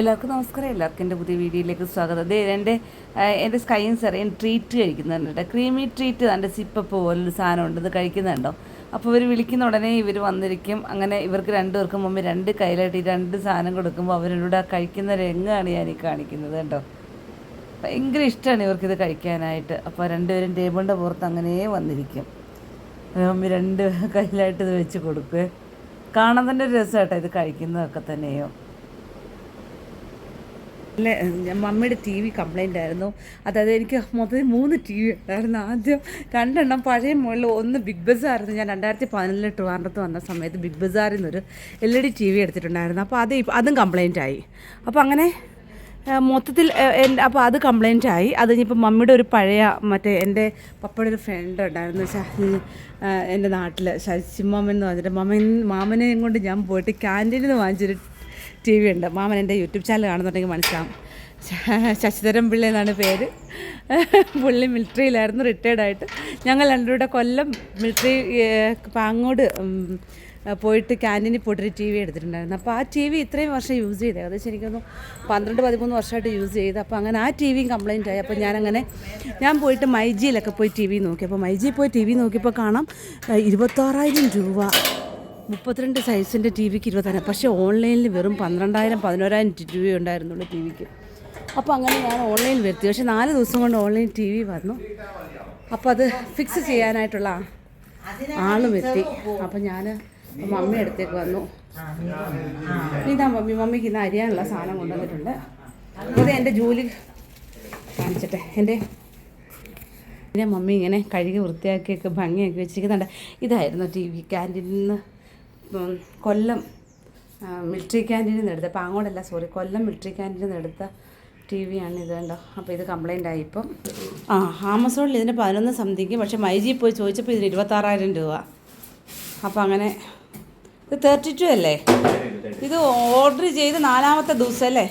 എല്ലാവർക്കും നമസ്കാരം. എല്ലാവർക്കും എന്റെ പുതിയ വീഡിയോയിലേക്ക് സ്വാഗതം. ദേ എന്റെ എന്റെ സ്കൈൻ സാർ എന്റെ ട്രീറ്റ് കഴിക്കുന്നുണ്ട് ക്രീമി ട്രീറ്റ് എന്റെ സിപ്പപ്പ് പോലൊരു സാധനമുണ്ട് ഇത് കഴിക്കുന്നുണ്ടോ? അപ്പോൾ ഇവർ വിളിക്കുന്ന ഉടനെ ഇവർ വന്നിരിക്കും. അങ്ങനെ ഇവർക്ക് രണ്ടുപേർക്കും മുമ്പ് രണ്ട് കയ്യിലായിട്ട് രണ്ട് സാധനം കൊടുക്കുമ്പോൾ അവരോട് ആ കഴിക്കുന്ന രംഗമാണ് ഞാൻ ഈ കാണിക്കുന്നത് കേട്ടോ. ഭയങ്കര ഇഷ്ടമാണ് ഇവർക്കിത് കഴിക്കാനായിട്ട്. അപ്പോൾ രണ്ടുപേരും ടേബിളിന്റെ പുറത്ത് അങ്ങനെ വന്നിരിക്കും. മമ്മി രണ്ട് കയ്യിലായിട്ട് ഇത് വെച്ച് കൊടുക്കുക കാണാൻ തന്നെ ഒരു രസമായിട്ടോ ഇത് കഴിക്കുന്നതൊക്കെ തന്നെയോ. അല്ല മമ്മിയുടെ ടി വി കംപ്ലൈന്റ് ആയിരുന്നു. അതായത് എനിക്ക് മൊത്തത്തിൽ മൂന്ന് ടി വി ഉണ്ടായിരുന്നു. ആദ്യം രണ്ടെണ്ണം പഴയ മുകളിൽ ഒന്ന് ബിഗ് ബസാറായിരുന്നു ഞാൻ രണ്ടായിരത്തി പതിനെട്ടിൽ ട്രിവാൻഡ്രത്ത് വന്ന സമയത്ത് ബിഗ് ബസാറിൽ നിന്നൊരു L E D T V എടുത്തിട്ടുണ്ടായിരുന്നു. അപ്പോൾ അത് അതും കംപ്ലൈന്റ് ആയി. അപ്പോൾ അങ്ങനെ മൊത്തത്തിൽ അപ്പോൾ അത് കംപ്ലൈന്റ് ആയി. അത് ഇനിയിപ്പോൾ മമ്മിയുടെ ഒരു പഴയ മറ്റേ എന്റെ പപ്പയുടെ ഒരു ഫ്രണ്ട് ഉണ്ടായിരുന്നു. ആ, എന്റെ നാട്ടിൽ ശശിമാമൻ എന്ന് പറഞ്ഞിട്ട് മമ്മൻ മാമനെയും കൊണ്ട് ഞാൻ പോയിട്ട് ക്യാന്റീനിൽ നിന്ന് വാങ്ങിച്ചൊരു ടി വി ഉണ്ട്. മാമൻ എന്റെ യൂട്യൂബ് ചാനൽ കാണുന്നുണ്ടെങ്കിൽ മനസ്സിലാവും. ശശിധരൻ പിള്ള എന്നാണ് പേര്. പുള്ളി മിലിറ്ററിയിലായിരുന്നു റിട്ടയർഡ് ആയിട്ട്. ഞങ്ങൾ രണ്ടുകൂടെ കൊല്ലം മിലിറ്ററി പാങ്ങോട് പോയിട്ട് ക്യാന്റീനിൽ പോയിട്ടൊരു ടി വി എടുത്തിട്ടുണ്ടായിരുന്നു. അപ്പോൾ ആ ടി വി ഇത്രയും വർഷം യൂസ് ചെയ്തത് ഏകദേശം എനിക്കൊന്ന് പന്ത്രണ്ട് പതിമൂന്ന് വർഷമായിട്ട് യൂസ് ചെയ്ത്. അപ്പോൾ അങ്ങനെ ആ ടി വിയും കംപ്ലൈന്റ് ആയി. അപ്പോൾ ഞാനങ്ങനെ ഞാൻ പോയിട്ട് മൈജിയിലൊക്കെ പോയി ടി വി നോക്കി. അപ്പോൾ മൈജിയിൽ പോയി ടി വി നോക്കിയപ്പോൾ കാണാം ഇരുപത്താറായിരം രൂപ. മുപ്പത്തിരണ്ട് സൈസിന്റെ ടി വിക്ക് ഇരുപത്തായിരം പക്ഷേ ഓൺലൈനിൽ വെറും പന്ത്രണ്ടായിരം പതിനോരായിരം രൂപ ഉണ്ടായിരുന്നുള്ളൂ ടി വിക്ക് അപ്പോൾ അങ്ങനെ ഞാൻ ഓൺലൈനിൽ വരുത്തി. പക്ഷേ നാല് ദിവസം കൊണ്ട് ഓൺലൈൻ ടി വി വന്നു. അപ്പോൾ അത് ഫിക്സ് ചെയ്യാനായിട്ടുള്ള ആളും എത്തി അപ്പം ഞാൻ മമ്മി അടുത്തേക്ക് വന്നു. ഇതാ മമ്മി. മമ്മിക്ക് ഇന്ന് അരിയാനുള്ള സാധനം കൊണ്ടുവന്നിട്ടുണ്ട്. അത് എന്റെ ജോലി കാണിച്ചിട്ടെ. എന്റെ പിന്നെ മമ്മി ഇങ്ങനെ കഴുകി വൃത്തിയാക്കിയൊക്കെ ഭംഗിയാക്കി വെച്ചിരിക്കുന്നുണ്ട്. ഇതായിരുന്നു ടി വി ക്യാന്റീനിൽ നിന്ന് കൊല്ലം മിലിറ്ററി ക്യാന്റീനിൽ നിന്ന് എടുത്ത പാങ്ങോടല്ല സോറി കൊല്ലം മിലിറ്ററി ക്യാന്റീനിൽ നിന്ന് എടുത്ത ടി വിയാണ് ഇത് കണ്ടോ? അപ്പോൾ ഇത് കംപ്ലൈന്റ് ആയി ഇപ്പം. ആ ആമസോണിൽ ഇതിന് പതിനൊന്ന് സംതിങ് പക്ഷേ മൈജി പോയി ചോദിച്ചപ്പോൾ ഇതിന് ഇരുപത്താറായിരം രൂപ. അപ്പോൾ അങ്ങനെ ഇത് തേർട്ടി ടു അല്ലേ? ഇത് ഓർഡർ ചെയ്ത് നാലാമത്തെ ദിവസം അല്ലേ?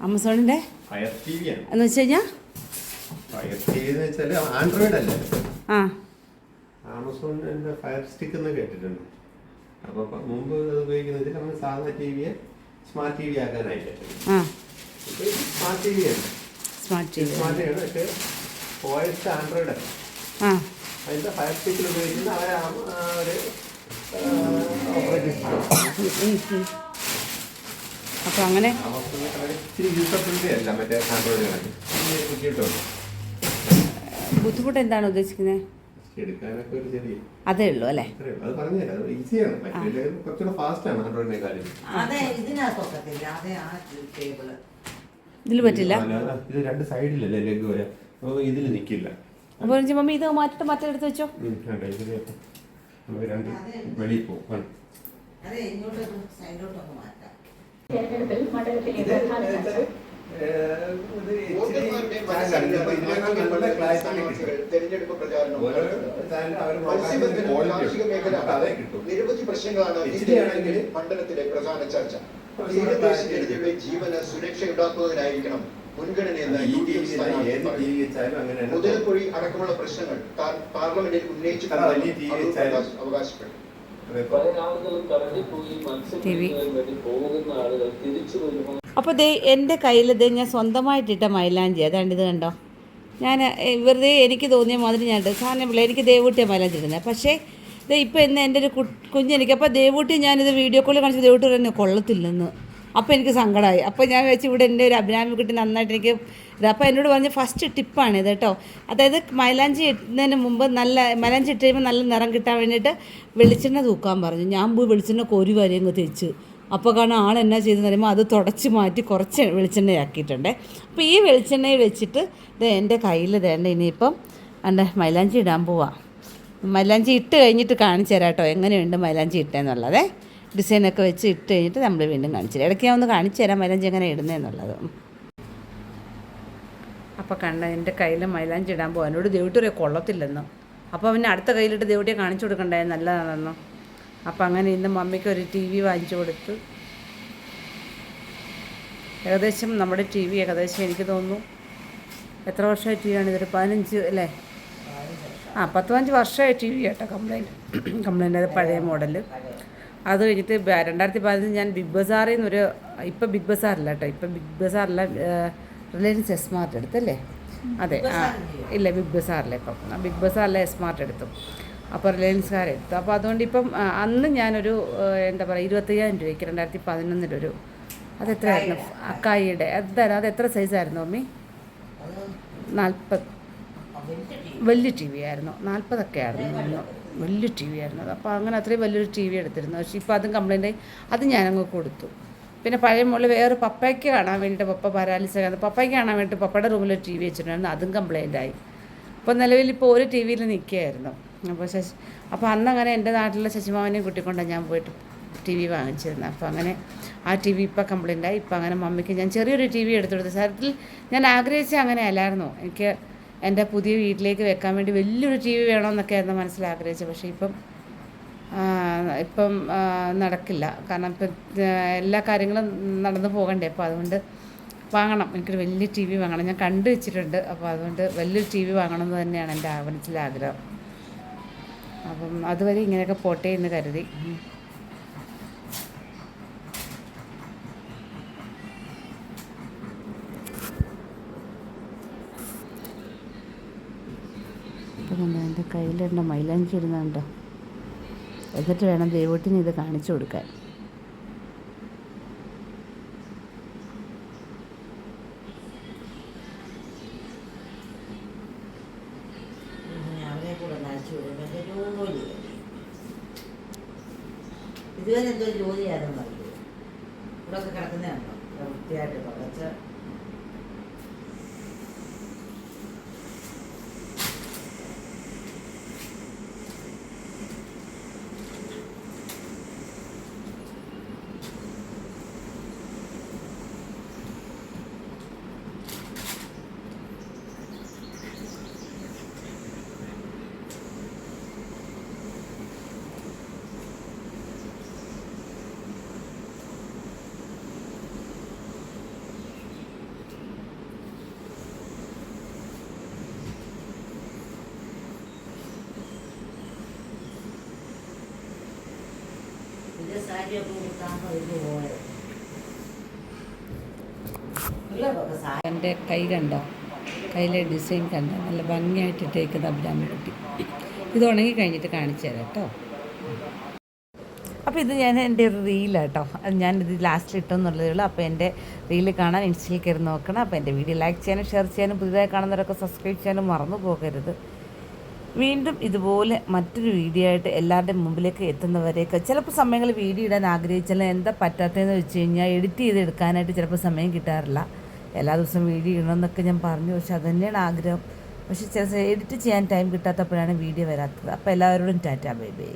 ആമസോണിന്റെ എന്ന് വെച്ച് കഴിഞ്ഞാൽ ആ. ആമസോണിന്റെ ഫയർ സ്റ്റിക്ക് എന്ന് കേട്ടിട്ടുണ്ട്. അപ്പൊ പ- മുമ്പ് അത് ഉപയോഗിക്കുന്നത് നമ്മൾ സാധാരണ ടി വിയെ സ്മാർട്ട് ടി വി ആക്കാനായിട്ട് സ്മാർട്ട് ടി വി ആണ് സ്മാർട്ട് ടി വി സ്മാർട്ട് ആണ്. പക്ഷേ വോയിസ് ആൻഡ്രോയിഡ് ആണ് ആ. അതിന്റെ ഫയർ സ്റ്റിക്കിൽ ഉപയോഗിക്കുന്ന ആ ഒരു അപ്പോൾ അങ്ങനെ അവർ ബുദ്ധിമുട്ട് എന്താണ് ഉദ്ദേശിക്കുന്നത്? അതേ ഉള്ളൂ അല്ലേ? ഇതിൽ മറ്റേ ഇതിൽ പറ്റില്ല ഇത് രണ്ട് സൈഡിലല്ലേ ലെഗ് വരെ? ഇതിൽ നിൽക്കില്ല അപ്പോൾ മമ്മി ഇത് മാറ്റിട്ട് വെച്ചോ. വേണ്ട, ഇതിൽ നമുക്ക് രണ്ട് വെളിയിൽ പോകും അതെ തെരഞ്ഞെടുപ്പ് പ്രചാരണം മത്സ്യബന്ധനം കാർഷിക മേഖല നിരവധി പ്രശ്നങ്ങളാണ് ഇന്ത്യയാണെങ്കിൽ മണ്ഡലത്തിലെ പ്രധാന ചർച്ച. തീരദേശ ജനതയുടെ ജീവന് സുരക്ഷ ഉണ്ടാക്കുന്നതിനായിരിക്കണം മുൻഗണനയെന്ന്. മുതലപ്പൊഴി അടക്കമുള്ള പ്രശ്നങ്ങൾ പാർ- പാർലമെന്റിൽ ഉന്നയിച്ചു അവകാശപ്പെട്ടു. അപ്പൊ അപ്പോൾ ദേ എന്റെ കയ്യിൽ ദേ ഞാൻ സ്വന്തമായിട്ടിട്ട മൈലാഞ്ചി അതാണ്ട് ഇത് കണ്ടോ? ഞാൻ വെറുതെ എനിക്ക് തോന്നിയ മാതിരി ഞാൻ സാധനം പിള്ളേ എനിക്ക് ദേവൂട്ടിയ മൈലാഞ്ചി ഇടുന്നത് പക്ഷേ ഇത് ഇപ്പോൾ ഇന്ന് എന്റെ ഒരു കുഞ്ഞ് കുഞ്ഞെനിക്ക് അപ്പോൾ ദേവൂട്ടി ഞാനിത് വീഡിയോ കോളിൽ കാണിച്ച് ദേവൂട്ടി തന്നെ കൊള്ളത്തില്ലെന്ന്. അപ്പോൾ എനിക്ക് സങ്കടമായി അപ്പോൾ ഞാൻ വെച്ച് ഇവിടെ എന്റെ ഒരു അഭിരാമി കുട്ടി നന്നായിട്ട് എനിക്ക് ഇത് അപ്പോൾ എന്നോട് പറഞ്ഞ ഫസ്റ്റ് ടിപ്പാണ് ഇത് കേട്ടോ. അതായത് മൈലാഞ്ചി ഇടുന്നതിന് മുമ്പ് നല്ല മൈലാഞ്ചി ഇട്ട് കഴിയുമ്പോൾ നല്ല നിറം കിട്ടാൻ വേണ്ടിയിട്ട് വെളിച്ചെണ്ണ തൂക്കാൻ പറഞ്ഞു. ഞാൻ പോയി വെളിച്ചെണ്ണ കോരി വരെ അങ്ങ് തേച്ച്. അപ്പോൾ കാരണം ആൾ എന്നാ ചെയ്തെന്ന് പറയുമ്പോൾ അത് തുടച്ച് മാറ്റി കുറച്ച് വെളിച്ചെണ്ണയാക്കിയിട്ടുണ്ട്. അപ്പോൾ ഈ വെളിച്ചെണ്ണയിൽ വെച്ചിട്ട് ഇത് എന്റെ കയ്യിൽ തേണ്ട ഇനിയിപ്പം എന്റെ മൈലാഞ്ചി ഇടാൻ പോവാം. മൈലാഞ്ചി ഇട്ട് കഴിഞ്ഞിട്ട് കാണിച്ചു തരാം കേട്ടോ എങ്ങനെയുണ്ട് മൈലാഞ്ചി ഇട്ടെന്നുള്ളത്. ഡിസൈനൊക്കെ വെച്ച് ഇട്ട് കഴിഞ്ഞിട്ട് നമ്മൾ വീണ്ടും കാണിച്ചു തരാം. ഇടയ്ക്ക് ഒന്ന് കാണിച്ചു തരാം മൈലാഞ്ചി എങ്ങനെ ഇടുന്നതെന്നുള്ളത് അപ്പോൾ കണ്ട എന്റെ കയ്യിൽ മൈലാഞ്ചി ഇടാൻ പോകാൻ എന്നോട് ദേവിട്ടൊരു കൊള്ളത്തില്ലെന്ന്. അപ്പോൾ പിന്നെ അടുത്ത കയ്യിലിട്ട് ദേവിട്ടിയെ കാണിച്ചു കൊടുക്കണ്ടേ നല്ലതാണെന്നോ. അപ്പോൾ അങ്ങനെ ഇന്ന് മമ്മിക്ക് ഒരു ടി വി വാങ്ങിച്ചു കൊടുത്തു. ഏകദേശം നമ്മുടെ ടി വി ഏകദേശം എനിക്ക് തോന്നുന്നു. എത്ര വർഷമായി ടി വിയാണ് ഇതൊരു പതിനഞ്ച് അല്ലേ? ആ പത്ത് പതിനഞ്ച് വർഷമായി ടി വി കേട്ടോ കംപ്ലൈന്റ് കംപ്ലൈന്റ് അത് പഴയ മോഡൽ അത് കഴിഞ്ഞിട്ട് രണ്ടായിരത്തി പതിനഞ്ച് ഞാൻ ബിഗ് ബസാറിൽ നിന്നൊരു ഇപ്പം ബിഗ് ബസാറില്ല കേട്ടോ ഇപ്പം ബിഗ് ബസാറില്ല റിലയൻസ് എസ് മാർട്ട് എടുത്തല്ലേ അതെ ആ ഇല്ല ബിഗ് ബസാറിലെ ഇപ്പം. ബിഗ് ബസാറിലെ എസ് മാർട്ട് എടുത്തു. അപ്പോൾ റിലയൻസുകാർ എടുത്തു അപ്പോൾ അതുകൊണ്ട് ഇപ്പം അന്ന് ഞാനൊരു എന്താ പറയുക ഇരുപത്തയ്യായിരം രൂപയ്ക്ക് രണ്ടായിരത്തി പതിനൊന്നിലൊരു അതെത്രയായിരുന്നു? അക്കായിയുടെ. എന്തായിരുന്നു അത് എത്ര സൈസായിരുന്നു അമ്മി? നാൽപ്പത് വലിയ ടി വി ആയിരുന്നു നാൽപ്പതൊക്കെ ആയിരുന്നു വലിയ ടി വി ആയിരുന്നു അപ്പോൾ അങ്ങനെ അത്രയും വലിയൊരു ടി വി എടുത്തിരുന്നു. പക്ഷേ ഇപ്പോൾ അതും കംപ്ലൈന്റ് ആയി അത് ഞാനങ്ങ് കൊടുത്തു. പിന്നെ പഴയ മുകളിൽ വേറെ പപ്പയ്ക്ക് കാണാൻ വേണ്ടിയിട്ട് പപ്പ പാരാലിസ് പപ്പയ്ക്ക് കാണാൻ വേണ്ടിയിട്ട് പപ്പയുടെ റൂമിൽ ടി വി വെച്ചിട്ടുണ്ടായിരുന്നു. അതും കംപ്ലൈന്റ് ആയി അപ്പോൾ നിലവിൽ ഇപ്പോൾ ഒരു ടി വിയിൽ നിൽക്കുകയായിരുന്നു. അപ്പോൾ ശശി അപ്പോൾ അന്ന് അങ്ങനെ എന്റെ നാട്ടിലെ ശശിമാവനെയും കൂട്ടിക്കൊണ്ടാണ് ഞാൻ പോയിട്ട് ടി വി വാങ്ങിച്ചിരുന്നത് അപ്പോൾ അങ്ങനെ ആ ടി വി ഇപ്പോൾ കംപ്ലൈന്റ് ആയി. ഇപ്പോൾ അങ്ങനെ മമ്മിക്ക് ഞാൻ ചെറിയൊരു ടി വി എടുത്തു കൊടുത്തു. സാരത്തിൽ ഞാൻ ആഗ്രഹിച്ച അങ്ങനെ അല്ലായിരുന്നു. എനിക്ക് എന്റെ പുതിയ വീട്ടിലേക്ക് വെക്കാൻ വേണ്ടി വലിയൊരു ടി വി വേണമെന്നൊക്കെ ആയിരുന്നു മനസ്സിൽ ആഗ്രഹിച്ചത്. പക്ഷേ ഇപ്പം ഇപ്പം നടക്കില്ല. കാരണം ഇപ്പം എല്ലാ കാര്യങ്ങളും നടന്നു പോകണ്ടേ. അപ്പോൾ അതുകൊണ്ട് വാങ്ങണം. എനിക്കൊരു വലിയ ടി വി വാങ്ങണം. ഞാൻ കണ്ടു വെച്ചിട്ടുണ്ട്. അപ്പോൾ അതുകൊണ്ട് വലിയൊരു ടി വി വാങ്ങണം എന്ന് തന്നെയാണ് എന്റെ മനസ്സിലെ ആഗ്രഹം. അപ്പം അതുവരെ ഇങ്ങനെയൊക്കെ പോട്ടെ എന്ന് കരുതി. എന്റെ കയ്യിലെന്റെ മൈലാഞ്ചി ഇരുന്നുണ്ടോ എന്നിട്ട് വേണം ദൈവത്തിന് ഇത് കാണിച്ചു കൊടുക്കാൻ. ഇതുവരെ എന്തോ ജോലിയായിരുന്നു അറിയോ ഇവിടെ ഒക്കെ കിടക്കുന്നതാണോ വൃത്തിയായിട്ട് തുടച്ച് സാരിയൊക്കെ ഇത് പോയത്? എന്റെ കൈ കണ്ടോ? കയ്യിലെ ഡിസൈൻ കണ്ടോ? നല്ല ഭംഗിയായിട്ട് ഇട്ടേക്കുന്ന അഭിരാമി കുട്ടി. ഇത് ഉണങ്ങി കഴിഞ്ഞിട്ട് കാണിച്ചു തരാം കേട്ടോ. അപ്പോൾ ഇത് ഞാൻ എന്റെ ഒരു റീലാട്ടോ അത് ഞാനിത് ലാസ്റ്റിൽ ഇട്ടെന്നുള്ളതേ ഉള്ളൂ. അപ്പോൾ എന്റെ റീൽ കാണാൻ ഇൻസ്റ്റയിൽ കയറി നോക്കണം. അപ്പോൾ എന്റെ വീഡിയോ ലൈക്ക് ചെയ്യാനും ഷെയർ ചെയ്യാനും പുതിയതായി കാണുന്നവരൊക്കെ സബ്സ്ക്രൈബ് ചെയ്യാനും മറന്നു പോകരുത്. വീണ്ടും ഇതുപോലെ മറ്റൊരു വീഡിയോ ആയിട്ട് എല്ലാവരുടെയും മുമ്പിലേക്ക് എത്തുന്നവരെയൊക്കെ ചിലപ്പോൾ സമയങ്ങളിൽ വീഡിയോ ഇടാൻ ആഗ്രഹിച്ചാൽ എന്താ പറ്റാത്തതെന്ന് വെച്ച് കഴിഞ്ഞാൽ എഡിറ്റ് ചെയ്ത് എടുക്കാനായിട്ട് ചിലപ്പോൾ സമയം കിട്ടാറില്ല. എല്ലാ ദിവസവും വീഡിയോ ഇടണമെന്നൊക്കെ ഞാൻ പറഞ്ഞു പക്ഷെ അത് തന്നെയാണ് ആഗ്രഹം. പക്ഷേ ചില എഡിറ്റ് ചെയ്യാൻ ടൈം കിട്ടാത്തപ്പോഴാണ് വീഡിയോ വരാത്തത്. അപ്പോൾ എല്ലാവരോടും ടാറ്റാ ബൈ ബൈ.